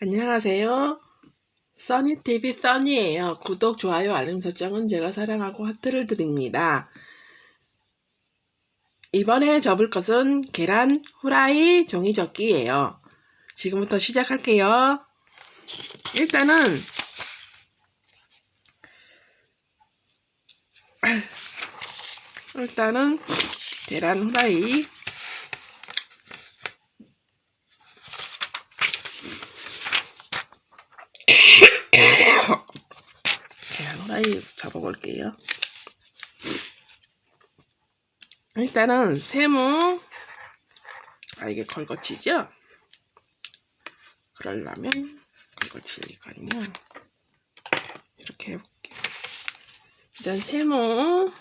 안녕하세요. 써니TV 써니예요. 구독, 좋아요, 알림 설정은 제가 사랑하고 하트를 드립니다. 이번에 접을 것은 계란 후라이 종이접기예요. 지금부터 시작할게요. 일단은 일단은 계란 후라이 계란 후라이 접어볼게요. 일단은 세모 아 이게 걸거치죠? 걸거치가 아니면 이렇게 해볼게요. 일단 세모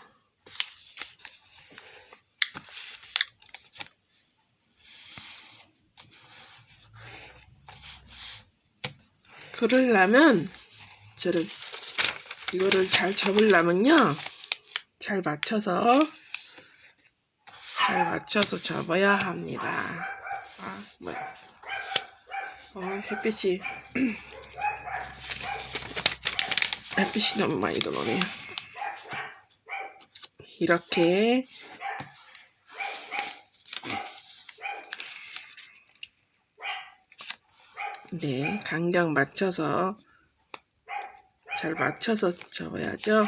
그러려면 저를 이거를 잘 접으려면요 잘 맞춰서 잘 맞춰서 접어야 합니다. 아 뭐야? 어 햇빛이 햇빛이 너무 많이 들어오네요. 이렇게 네 간격 맞춰서 잘 맞춰서 접어야죠.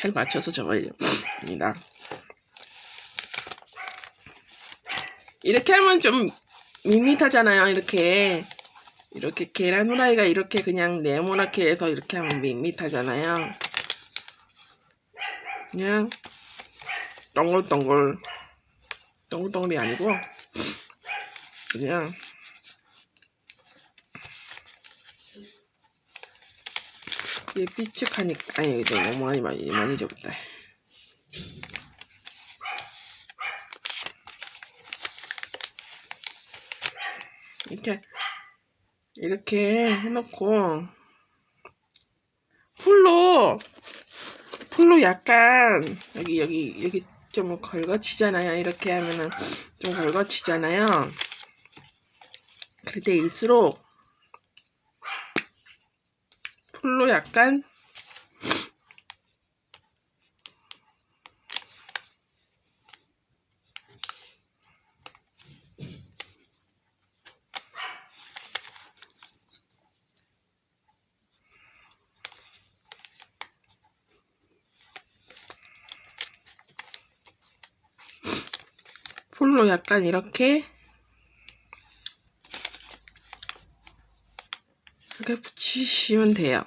잘 맞춰서 접어야 됩니다. 이렇게 하면 좀 밋밋하잖아요. 이렇게 이렇게 계란 후라이가 이렇게 그냥 네모나게 해서 이렇게 하면 밋밋하잖아요. 그냥 동글동글 동글동글이 아니고 그냥 이게 삐죽하니까 아니 이거 너무 많이 많이 많이 적었다. 이렇게 이렇게 해놓고 풀로 풀로 약간 여기 여기 여기 좀 걸거치잖아요. 이렇게 하면은 좀 걸거치잖아요. 그럴 때일수록 풀로 약간 풀로 약간 이렇게 이렇게 붙이시면 돼요.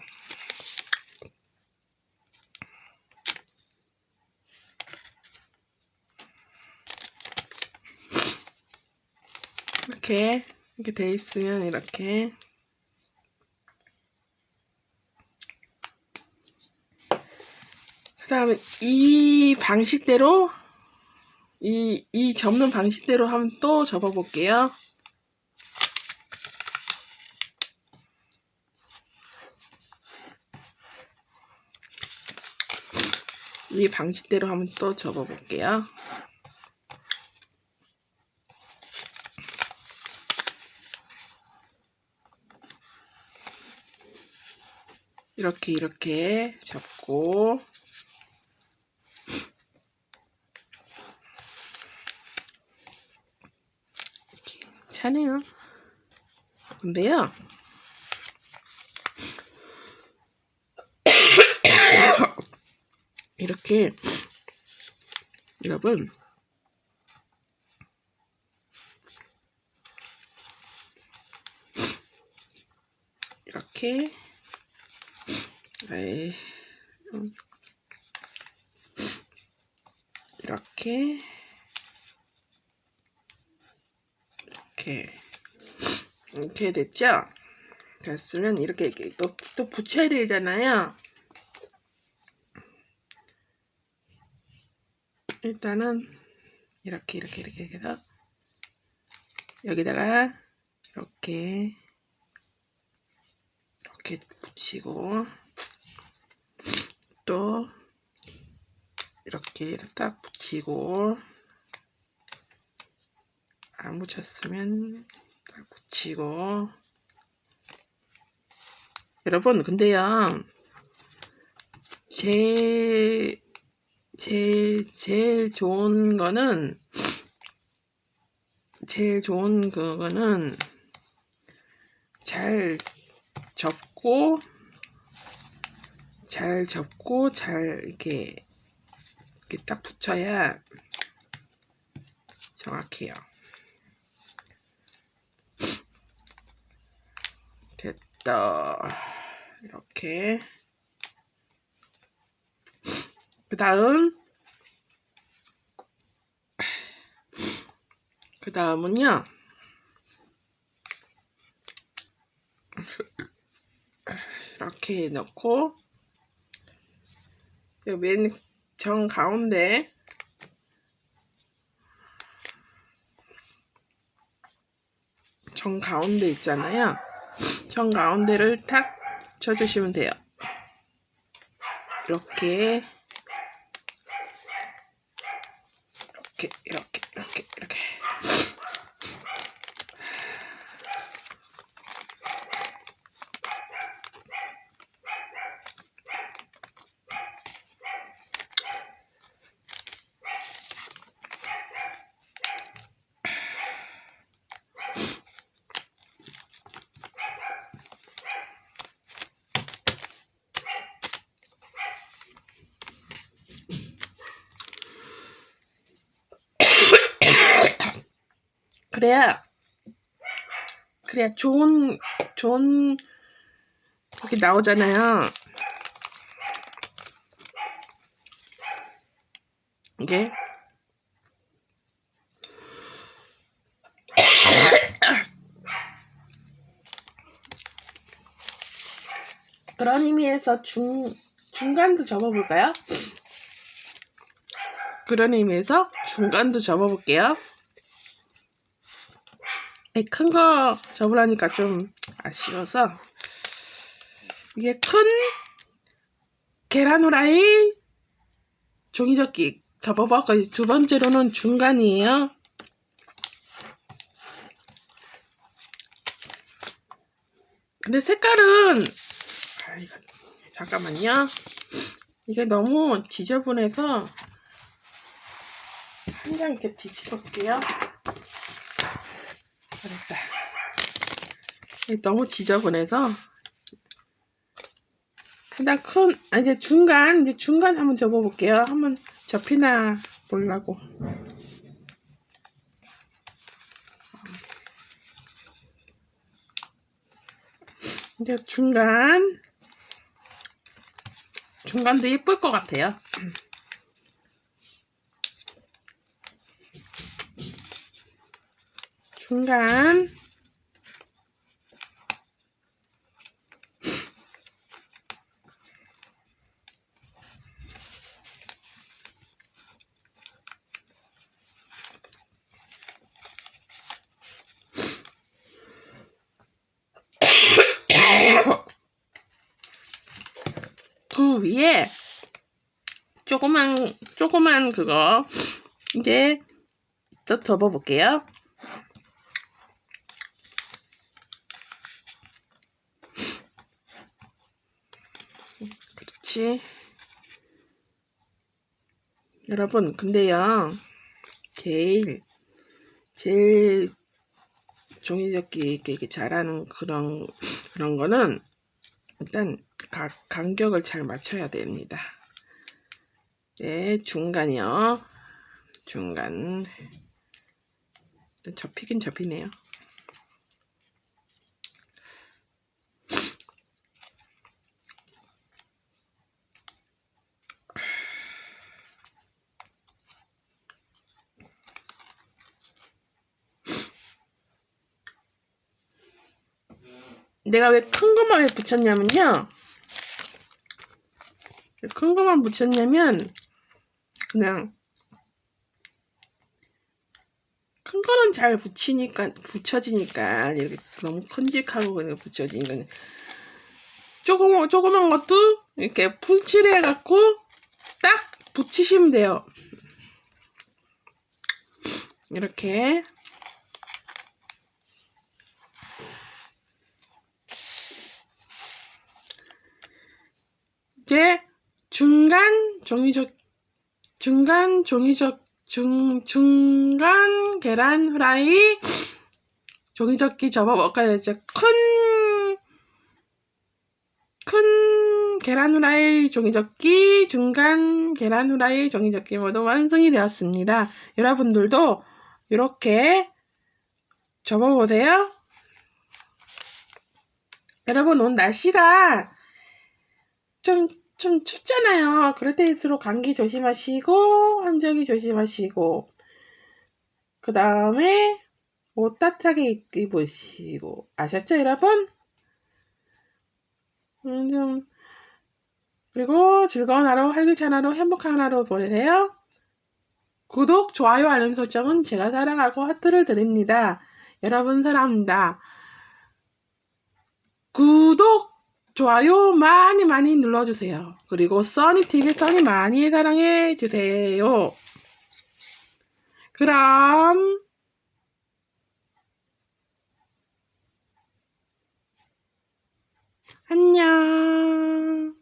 이렇게 이렇게 돼 있으면 이렇게 그 다음에 이 방식대로 이, 이 접는 방식대로 한번 또 접어 볼게요. 이 방식대로 한번 또 접어 볼게요. 이렇게 이렇게 접고 괜찮아요. 근데요. 이렇게 여러분 이렇게 음. 이렇게 이렇게 이렇게 됐죠? 됐으면 이렇게, 이렇게 또, 또 붙여야 되잖아요. 일단은 이렇게 이렇게 이렇게 해서 여기다가 이렇게 이렇게 붙이고 또 이렇게 딱 붙이고 안 붙였으면 딱 붙이고. 여러분 근데요 제, 제, 제일 좋은 거는 제일 좋은 그거는 잘 접고 잘 접고 잘 이렇게 이렇게 딱 붙여야 정확해요. 됐다. 이렇게. 그 다음, 그 다음은요, 이렇게 넣고, 맨정 가운데, 정 가운데 있잖아요. 정 가운데를 탁 쳐주시면 돼요. 이렇게 이렇게 이렇게 이렇게 그래야 그래야 좋은 좋은 그게 나오잖아요. 이게 그런 의미에서 중 중간도 접어볼까요? 그런 의미에서 중간도 접어볼게요. 큰 거 접으려니까 좀 아쉬워서 이게 큰 계란 후라이 종이접기 접어봤고 두 번째로는 중간이에요. 근데 색깔은 아 잠깐만요. 이게 너무 지저분해서 한 장 이렇게 뒤집어볼게요. 그랬다. 너무 지저분해서 그냥 큰 아, 이제 중간 이제 중간 한번 접어볼게요. 한번 접히나 보려고. 이제 중간 중간도 예쁠 것 같아요. 중간 그 위에 조그만 조그만 그거 이제 또 접어볼게요. 그렇지. 여러분, 근데요, 제일, 제일 종이접기 이렇게, 잘하는 그런, 그런 거는, 일단, 가, 간격을 잘 맞춰야 됩니다. 네, 중간이요. 중간. 접히긴 접히네요. 내가 왜 큰 것만 왜 붙였냐면요. 왜큰 것만 붙였냐면, 그냥, 큰 거는 잘 붙이니까, 붙여지니까, 이렇게 너무 큼직하고 그냥 붙여지니까, 조금, 조그만 것도 이렇게 풀칠해 갖고 딱 붙이시면 돼요. 이렇게. 이제 중간 종이적 중간 종이적 중 중간 계란 후라이 종이접기 접어 먹어야 이제 큰, 큰 계란 후라이 종이접기, 중간 계란 후라이 종이접기 모두 완성이 되었습니다. 여러분들도 이렇게 접어보세요. 여러분, 오늘 날씨가 좀, 좀 춥잖아요. 그럴 때일수록 감기 조심하시고, 환절기 조심하시고, 그 다음에 옷 따뜻하게 입으시고. 아셨죠 여러분? 음, 좀. 그리고 즐거운 하루 활기찬 하루 행복한 하루 보내세요. 구독 좋아요 알림 설정은 제가 사랑하고 하트를 드립니다. 여러분 사랑합니다. 구독 좋아요 많이 많이 눌러주세요 그리고 써니TV 써니 많이 사랑해 주세요 그럼 안녕.